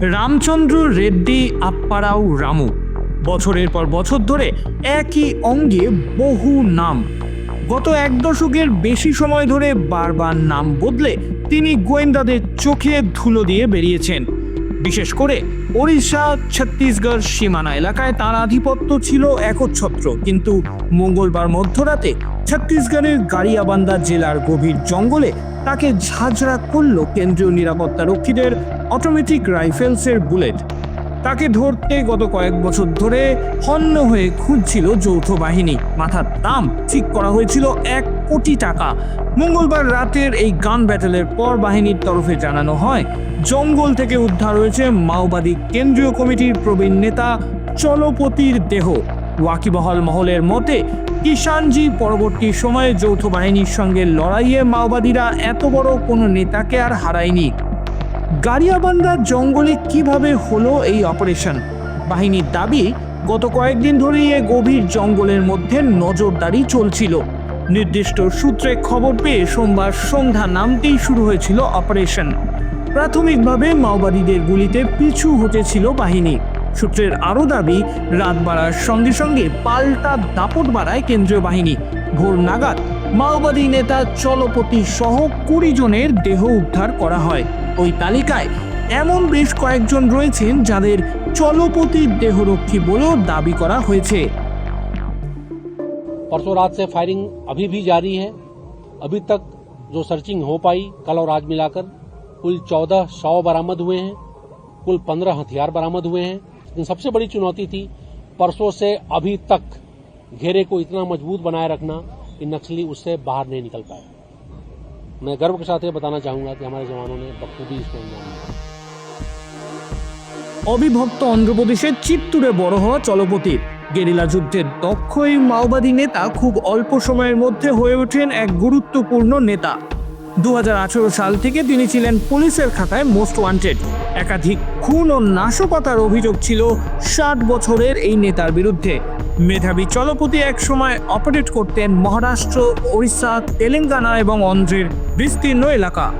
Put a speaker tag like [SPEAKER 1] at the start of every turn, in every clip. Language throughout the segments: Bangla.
[SPEAKER 1] রামচন্দ্র, রেড্ডি, আপ্পারাও, রামু। বছরের পর বছর ধরে একই অঙ্গে বহু নাম। গত এক দশকের বেশি সময় ধরে বারবার নাম বদলে তিনি গোয়েন্দাদের চোখে ধুলো দিয়ে বেরিয়েছেন। বিশেষ করে ওড়িশা, ছত্তিশগড় সীমানা এলাকায় তার আধিপত্য ছিল একচ্ছত্র। কিন্তু মঙ্গলবার মধ্যরাতে ছত্তিশগড়ের গাড়িয়াবান্ধা জেলার গভীর জঙ্গলে তাকে ঝাঁঝরা করল কেন্দ্রীয় নিরাপত্তা রক্ষীদের অটোমেটিক রাইফেলসের বুলেট তাকে ধরতে গত কয়েক বছর ধরে হন্য হয়ে খুঁজছিল যৌথ বাহিনী। মাথার দাম ঠিক করা হয়েছিল এক কোটি টাকা। মঙ্গলবার রাতের এই গান ব্যাটেলের পর বাহিনীর তরফে জানানো হয়, জঙ্গল থেকে উদ্ধার হয়েছে মাওবাদী কেন্দ্রীয় কমিটির প্রবীণ নেতা চলপতির দেহ। ওয়াকিবহল মহলের মতে কিষানজি পরবর্তী সময়ে যৌথ বাহিনীর সঙ্গে লড়াইয়ে মাওবাদীরা এত বড় কোনো নেতাকে আর হারায়নি। গাড়িয়াবান্ধার জঙ্গলে কীভাবে হলো এই অপারেশন? বাহিনীর দাবি, গত কয়েকদিন ধরেই এ গভীর জঙ্গলের মধ্যে নজরদারি চলছিল। নির্দিষ্ট সূত্রে খবর পেয়ে সোমবার সন্ধ্যা নামতেই শুরু হয়েছিল অপারেশন। প্রাথমিকভাবে মাওবাদীদের গুলিতে পিছু হটেছিল বাহিনী। সূত্রের আরও দাবি রাত বাড়ার সঙ্গে সঙ্গে পাল্টা দাপট বাড়ায় কেন্দ্রীয় বাহিনী ভোর নাগাদ মাওবাদী নেতা চলপতি সহ কুড়ি জনের দেহ উদ্ধার করা হয় ওই তালিকায় এমন বেশ কয়েকজন রয়েছেন যাদের চলপতির দেহরক্ষী বলেও দাবি করা হয়েছে
[SPEAKER 2] परसों रात से फायरिंग अभी भी जारी है अभी तक जो सर्चिंग हो पाई कल और आज मिलाकर कुल चौदह शव बरामद हुए हैं कुल पंद्रह हथियार बरामद हुए हैं लेकिन सबसे बड़ी चुनौती थी परसों से अभी तक घेरे को इतना मजबूत बनाए रखना कि नक्सली उससे बाहर नहीं निकल पाए मैं गर्व के साथ ये बताना चाहूंगा कि हमारे जवानों ने बखूबी इसको अंजाम दिया
[SPEAKER 1] অবিভক্ত অন্ধ্রপ্রদেশের চিত্তুরে বড় হওয়া চলপতির গেরিলা যুদ্ধের দক্ষ এই মাওবাদী নেতা খুব অল্প সময়ের মধ্যে হয়ে ওঠেন এক গুরুত্বপূর্ণ নেতা দুহাজার আঠারো সাল থেকে তিনি ছিলেন পুলিশের খাতায় মোস্ট ওয়ান্টেড একাধিক খুন ও নাশকতার অভিযোগ ছিল ষাট বছরের এই নেতার বিরুদ্ধে। মেধাবী চলপতি এক সময় অপারেট করতেন মহারাষ্ট্র, ওড়িশা, তেলেঙ্গানা এবং অন্ধ্রের বিস্তীর্ণ এলাকা।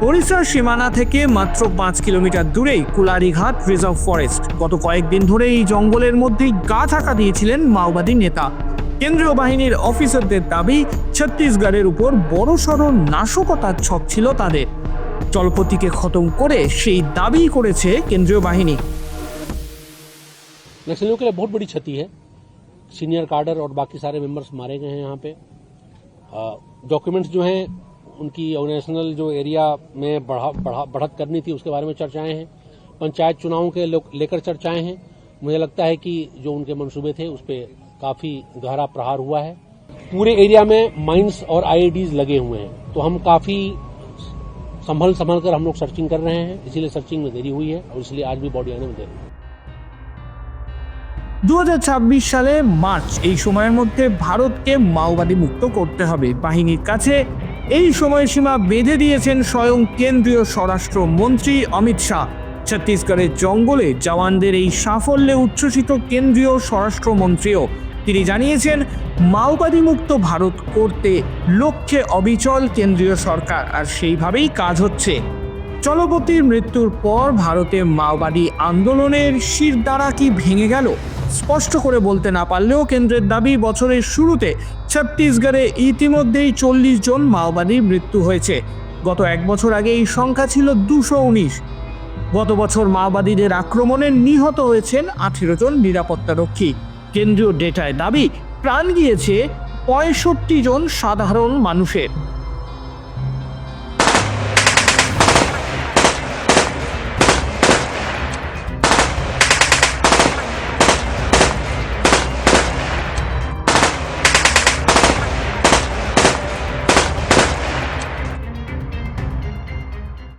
[SPEAKER 1] ওড়িশার সীমানা থেকে মাত্র পাঁচ কিলোমিটার দূরেই কুলারিঘাট রিজার্ভ ফরেস্ট। গত কয়েকদিন ধরে এই জঙ্গলের মধ্যেই গা থাকা দিয়েছিলেন মাওবাদী নেতা। কেন্দ্রীয় বাহিনীর অফিসারদের দাবি ছত্তিশগড়ের উপর বড়সড় নাশকতার ছক ছিল তাদের চলপতিকে খতম করে সেই दावी করেছে কেন্দ্রীয় বাহিনী
[SPEAKER 2] नक्सलियों के लिए बहुत बड़ी क्षति है सीनियर कार्डर और बाकी सारे मेंबर्स मारे गए हैं यहाँ पे डॉक्यूमेंट्स जो हैं उनकी ऑर्गेनाइजेशनल जो एरिया में बढ़ा, बढ़ा, बढ़त करनी थी उसके बारे में चर्चाएं हैं पंचायत चुनावों के लो- लेकर चर्चाएं हैं मुझे लगता है कि जो उनके मंसूबे थे उस पर काफी गहरा प्रहार हुआ है पूरे एरिया में माइंस और आईईडीज लगे हुए हैं तो हम काफी संभल संभल कर हम लोग सर्चिंग कर रहे हैं इसीलिए सर्चिंग में देरी हुई है और इसलिए आज भी बॉडी आने में देरी हुई है।
[SPEAKER 1] দু সালে মার্চ এই সময়ের মধ্যে ভারতকে মাওবাদী মুক্ত করতে হবে বাহিনীর কাছে এই সময়সীমা বেঁধে দিয়েছেন স্বয়ং কেন্দ্রীয় স্বরাষ্ট্র মন্ত্রী অমিত শাহ ছত্তিশগড়ের জঙ্গলে জওয়ানদের এই সাফল্যে উচ্ছ্বসিত কেন্দ্রীয় স্বরাষ্ট্রমন্ত্রীও তিনি জানিয়েছেন মাওবাদী মুক্ত ভারত করতে লক্ষ্যে অবিচল কেন্দ্রীয় সরকার, আর সেইভাবেই কাজ হচ্ছে। চলপতির মৃত্যুর পর ভারতে মাওবাদী আন্দোলনের শিরদাঁড়া কি ভেঙে গেল? স্পষ্ট করে বলতে না পারলেও কেন্দ্রের দাবি, বছরের শুরুতে ছত্তিশগড়ে ইতিমধ্যেই চল্লিশ জন মাওবাদীর মৃত্যু হয়েছে। গত এক বছর আগে এই সংখ্যা ছিল দুশো উনিশ। গত বছর মাওবাদীদের আক্রমণে নিহত হয়েছেন আঠেরো জন নিরাপত্তারক্ষী। কেন্দ্রীয় ডেটায় দাবি প্রাণ গিয়েছে পঁয়ষট্টি জন সাধারণ মানুষের।